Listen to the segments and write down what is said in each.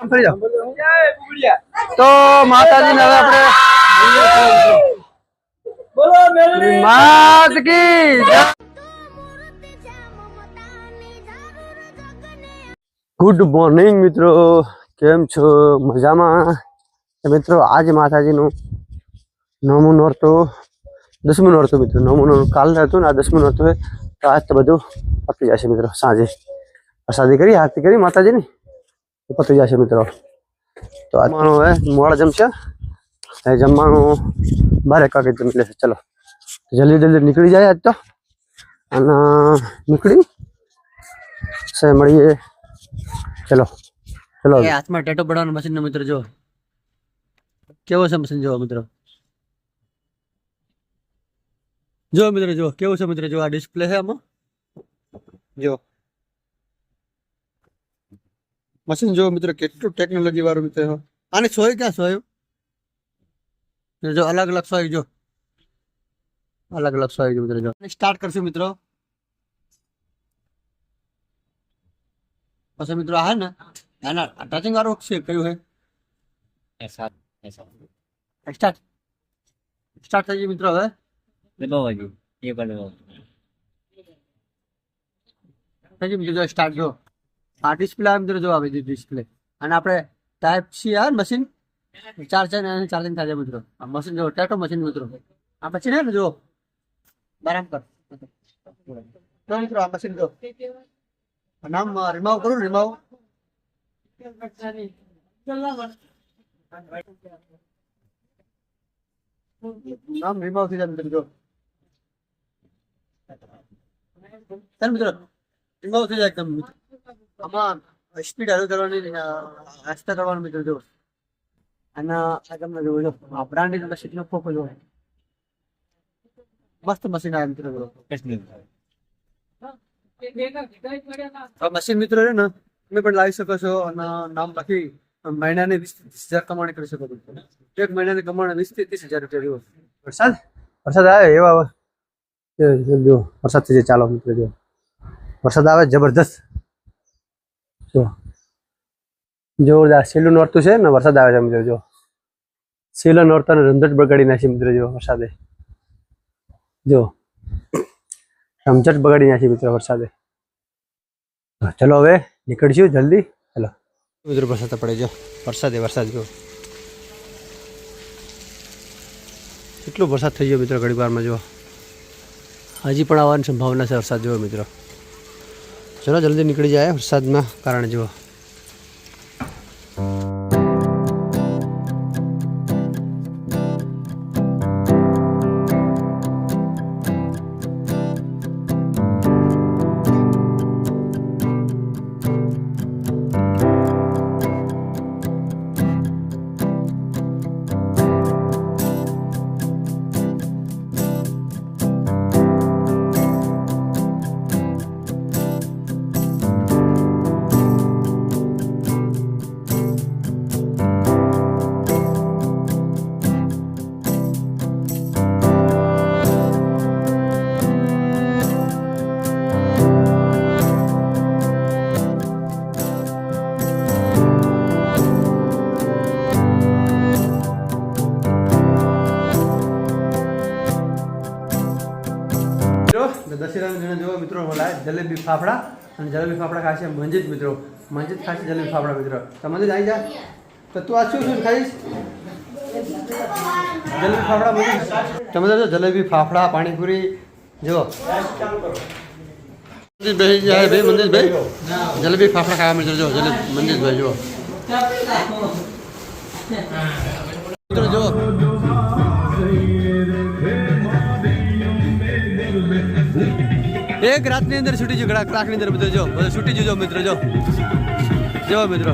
ફરી માતાજી ને હવે આપણે માત કી ગુડ મોર્નિંગ મિત્રો. કેમ છો? મજામાં? મિત્રો આજે માતાજીનું નવમું નોરતું દસમું નોરતું મિત્રો નવમું નોર કાલે હતું ને આ દસમું નોરતું તો આજ તો બધું આપી જશે મિત્રો સાંજે. પ્રસાદી કરી આરતી કરી માતાજીની? તો પતી જશે મિત્રો. તો આજ હવે મોડા જમશે. એ જમવાનું બાર એક વાગે જમી લેશે. ચલો. જલ્દી જલ્દી નીકળી જાય આજ તો. અને નીકળી. સે મળીએ. ચલો. ચલો. હાથમાં ટેટો પડવાનું મશીન નો મિત્રો જો કેવો છે મશીન જો મિત્રો. જો મિત્રો જો કેવું છે મિત્રો જો આ ડિસ્પ્લે છે આમાં. જો મશીન જો મિત્રો કેટલું ટેકનોલોજી વાળું મિત્રો. આને સોય ક્યાં સોયું? જો અલગ અલગ સોય જો. અલગ અલગ સોય જો મિત્રો જો. સ્ટાર્ટ કરશું મિત્રો. પછી મિત્રો આ હે ને એના ટચિંગ વાળું છે કયું હે? સ્ટાર્ટ સ્ટાર્ટ થઈ ગયું મિત્રો હવે. થઈ ગયું મિત્રો સ્ટાર્ટ જો. આ ડિસ્પ્લે આ મિત્રો જો આવી છે ડિસ્પ્લે અને આપણે ટાઈપ સી આવે મશીન ચાર અને ચાર્જિંગ થાય છે મિત્રો. આ મશીન જો ટેટો મશીન મિત્રો. આ પછી ને જો બરાબર. કર મિત્રો આ મશીન જો. નામ રિમાવ કરું રિમાવ નામ રિમાવ થઈ જાય મિત્રો, જો. મિત્રો રિમાવ થઈ જાય એકદમ મિત્રો. આમાં સ્પીડ હારું કરવાની આસ્તા કરવાનું મિત્રો જો અને આ તમને જોવો જો આ બ્રાન્ડેડ મશીન નો ફોકો જો મસ્ત મશીન આવે મિત્રો મશીન મિત્રો છે ને, તમે પણ લાવી શકો છો અને નામ લખી મહિનાની વીસ ત્રીસ હજાર કમાણી કરી શકો છો. એક મહિનાની કમાણી વીસ ત્રીસ હજાર રૂપિયા જેવો વરસાદ? વરસાદ આવે એવા જો વરસાદ થઈ જાય ચાલો, મિત્રો જો વરસાદ આવે જબરદસ્ત જો જોરદાર સેલું નોરતું છે ને વરસાદ આવે છે મિત્રો જો સેલો નોરતાને રમઝટ બગાડી નાખી મિત્રો જો વરસાદે. જો રમઝટ બગાડી નાખી મિત્રો, વરસાદે. ચલો હવે નીકળશું જલ્દી. ચલો. મિત્રો, વરસાદ પડે જો વરસાદે વરસાદ જો કેટલો વરસાદ થઈ ગયો મિત્રો ઘડી વારમાં જો હજી પણ આવવાની સંભાવના છે વરસાદ જોયો મિત્રો. ચલો જલ્દી નીકળી જાય વરસાદના કારણે જુઓ. દશેરાના જણા જોવો મિત્રો બોલાય જલેબી ફાફડા અને જલેબી ફાફડા ખાશે મંજીત મિત્રો. મંજીત ખાશે જલેબી ફાફડા મિત્રો. તો મંજીત આવી જા. તો તું આ શું શું ખાઈશ? જલેબી ફાફડા મંજીત તમે જો જલેબી ફાફડા પાણીપુરી જુઓ. મંદિર ભાઈ જાય ભાઈ મંદિર ભાઈ જલેબી ફાફડા ખાવા મિત્રો જો જલેબી મંદિર ભાઈ જો મિત્રો જો એક રાતની અંદર છૂટી ગયું. કલાક કલાકની અંદર મિત્રો જો, બધું છૂટી જજો મિત્રો જો. જો મિત્રો.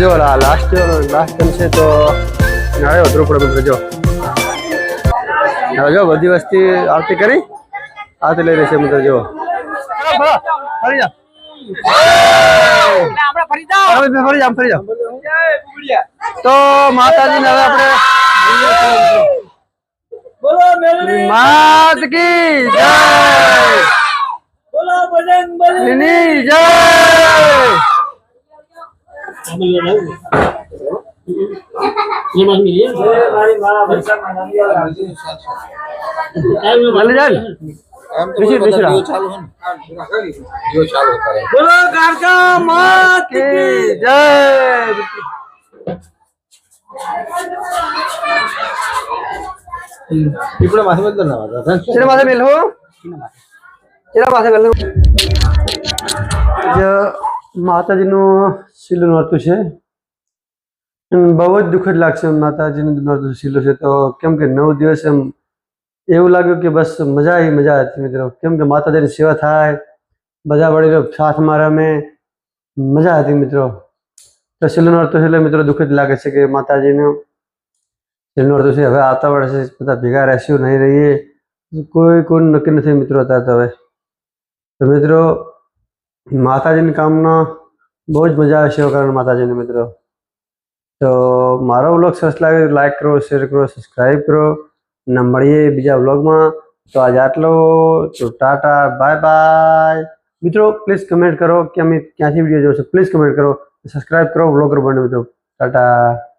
જો લાસ્ટ લાસ્ટ છે તો નાળે વધરું પડે જો. જો બધી વસ્તી આરતી કરી. આરતી લઈ રહેશે મિત્ર જો. ફરી જાઓ. તો માતાજી હવે આપણે માત કી જય. એની જય. મળી જાય ને? બેસી બેસી રહો. બોલો કાકા માત કી જય ఇప్పుడు మధ్య మధ్య તેના માથે મેલ હો તેના માથે મેલ જે માતાજીનું શીલું નોરતું છે એમ બહુ જ દુઃખદ લાગશે એમ માતાજીનું નોરતું છે. તો કેમ કે નવ દિવસ એમ એવું લાગ્યું કે બસ મજા આવી, મજા હતી મિત્રો. કેમ કે માતાજીની સેવા થાય, બધા વડીલો સાથમાં રમે મજા હતી મિત્રો. તો છેલ્લો નોરતું એટલે મિત્રો દુઃખદ લાગે છે કે માતાજીનો છેલ્લો નોરતું છે હવે આવતા વર્ષે બધા ભેગા રહેશું, નહીં રહીએ, કોઈ કોઈ નક્કી નથી મિત્રો અત્યારે તો હવે. તો મિત્રો માતાજીની કામના બહુ જ મજા આવે છે કારણ માતાજીને મિત્રો. તો મારો વ્લોગ સરસ લાગે લાઈક કરો શેર કરો સબસ્ક્રાઈબ કરો. અને મળીએ બીજા વ્લોગમાં તો આજે આટલો. તો ટાટા બાય બાય મિત્રો પ્લીઝ કમેન્ટ કરો કે અમે ક્યાંથી વીડિયો જોશો. પ્લીઝ કમેન્ટ કરો. સબસ્ક્રાઈબ કરો વ્લોગર બને મિત્રો. ટાટા.